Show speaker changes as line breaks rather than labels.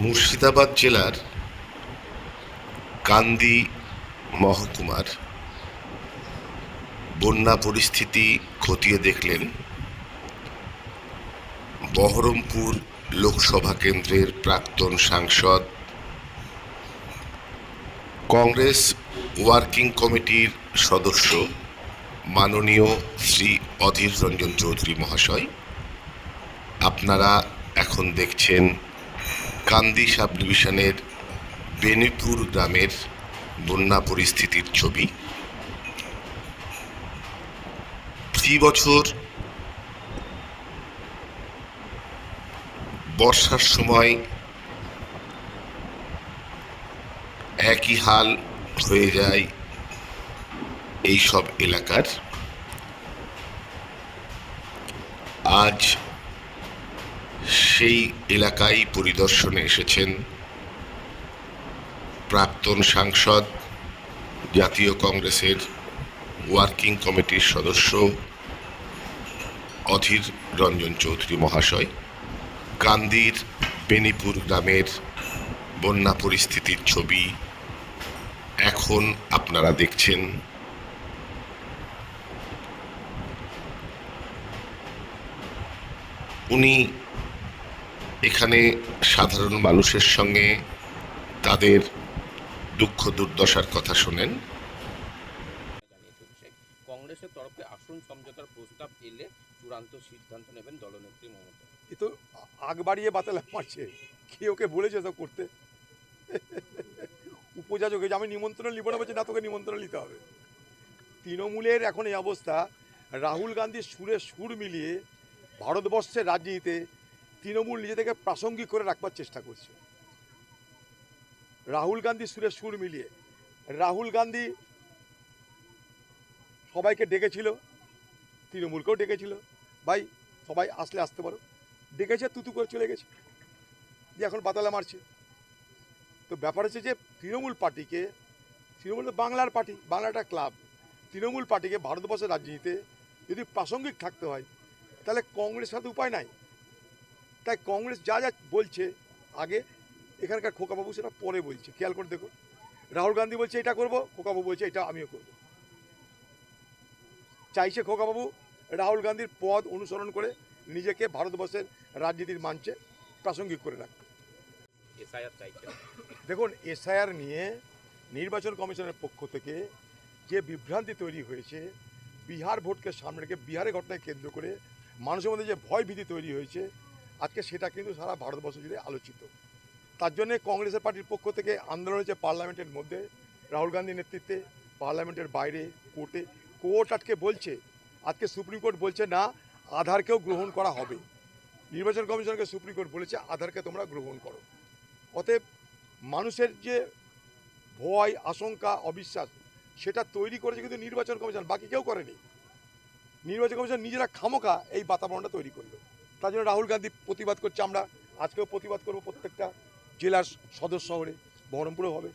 মুর্শিদাবাদ জেলার কান্দি মহকুমার বন্যা পরিস্থিতি খতিয়ে দেখলেন বহরমপুর লোকসভা কেন্দ্রের প্রাক্তন সাংসদ। কংগ্রেস ওয়ার্কিং কমিটির সদস্য মাননীয় শ্রী অধীর রঞ্জন চৌধুরী মহাশয়। আপনারা এখন দেখছেন কান্দি সাব ডিভিশনের বেনিপুর গ্রামের বন্যা পরিস্থিতির ছবি। প্রতি বছর বর্ষার সময় একই হাল হয়ে যায় এই সব এলাকার। আজ সেই এলাকায় পরিদর্শনে এসেছেন প্রাক্তন সাংসদ, জাতীয় কংগ্রেসের ওয়ার্কিং কমিটির সদস্য অধীর রঞ্জন চৌধুরী মহাশয় কান্দির বেনিপুর গ্রামের বন্যা পরিস্থিতির ছবি এখন আপনারা দেখছেন। উনি এখানে সাধারণ মানুষের সঙ্গে তাদের দুঃখ দুর্দশার কথা শোনেন।
কংগ্রেসের তরফে আসন সমঝোতার প্রস্তাব এলে চূড়ান্ত সিদ্ধান্ত নেবেন দলনেত্রী মমতা।
এ তো আগ বাড়িয়ে বাতাল মারছে। কে ওকে বলেছে তো করতে? যে আমি নিমন্ত্রণ নিব না বলছে না তোকে নিমন্ত্রণ নিতে হবে। তৃণমূলের এখন এই অবস্থা রাহুল গান্ধীর সুরে সুর মিলিয়ে ভারতবর্ষের রাজনীতিতে তৃণমূল নিজে থেকে প্রাসঙ্গিক করে রাখবার চেষ্টা করছে। রাহুল গান্ধী সুরে সুর মিলিয়ে। রাহুল গান্ধী সবাইকে ডেকেছিল, তৃণমূলকেও ডেকেছিল। ভাই, সবাই আসলে আসতে পারো। ডেকেছে, তুতু করে চলে গেছে। দিয়ে এখন বাতালা মারছে। তো ব্যাপার হচ্ছে যে, তৃণমূল পার্টিকে, তৃণমূল বাংলার পার্টি বাংলাটা ক্লাব। তৃণমূল পার্টিকে ভারতবর্ষের রাজনীতিতে যদি প্রাসঙ্গিক থাকতে হয়, তাহলে কংগ্রেস সাথে উপায় নাই। তাই কংগ্রেস যা যা বলছে আগে এখানকার খোকাবাবু সেটা পরে বলছে। খেয়াল করে দেখো রাহুল গান্ধী বলছে এটা করব খোকাবাবু বলছে এটা আমিও করব। চাইছে খোকাবাবু রাহুল গান্ধীর পদ অনুসরণ করে নিজেকে ভারতবর্ষের রাজনীতির মঞ্চে প্রাসঙ্গিক করে রাখতে। দেখুন এসআইআর নিয়ে নির্বাচন কমিশনের পক্ষ থেকে যে বিভ্রান্তি তৈরি হয়েছে বিহার ভোটকে সামনে রেখে বিহারের ঘটনায় কেন্দ্র করে মানুষের মধ্যে যে ভয় ভীতি তৈরি হয়েছে আজকে সেটা কিন্তু সারা ভারতবর্ষ জুড়ে আলোচিত। তার জন্যে কংগ্রেসের পার্টির পক্ষ থেকে আন্দোলন হয়েছে পার্লামেন্টের মধ্যে। রাহুল গান্ধীর নেতৃত্বে পার্লামেন্টের বাইরে, কোর্টে। কোর্ট আজকে বলছে, আজকে সুপ্রিম কোর্ট বলছে, না, আধারকেও গ্রহণ করা হবে। নির্বাচন কমিশনকে সুপ্রিম কোর্ট বলেছে, আধারকে তোমরা গ্রহণ করো। অতএব মানুষের যে ভয়, আশঙ্কা, অবিশ্বাস, সেটা তৈরি করেছে কিন্তু নির্বাচন কমিশন, বাকি কেউ করেনি। নির্বাচন কমিশন নিজেরা খামোকা এই বাতাবরণটা তৈরি করল। তার জন্য রাহুল গান্ধী প্রতিবাদ করছে আমরা। আজকেও প্রতিবাদ করব প্রত্যেকটা জেলার সদর শহরে, বহরমপুরেও হবে।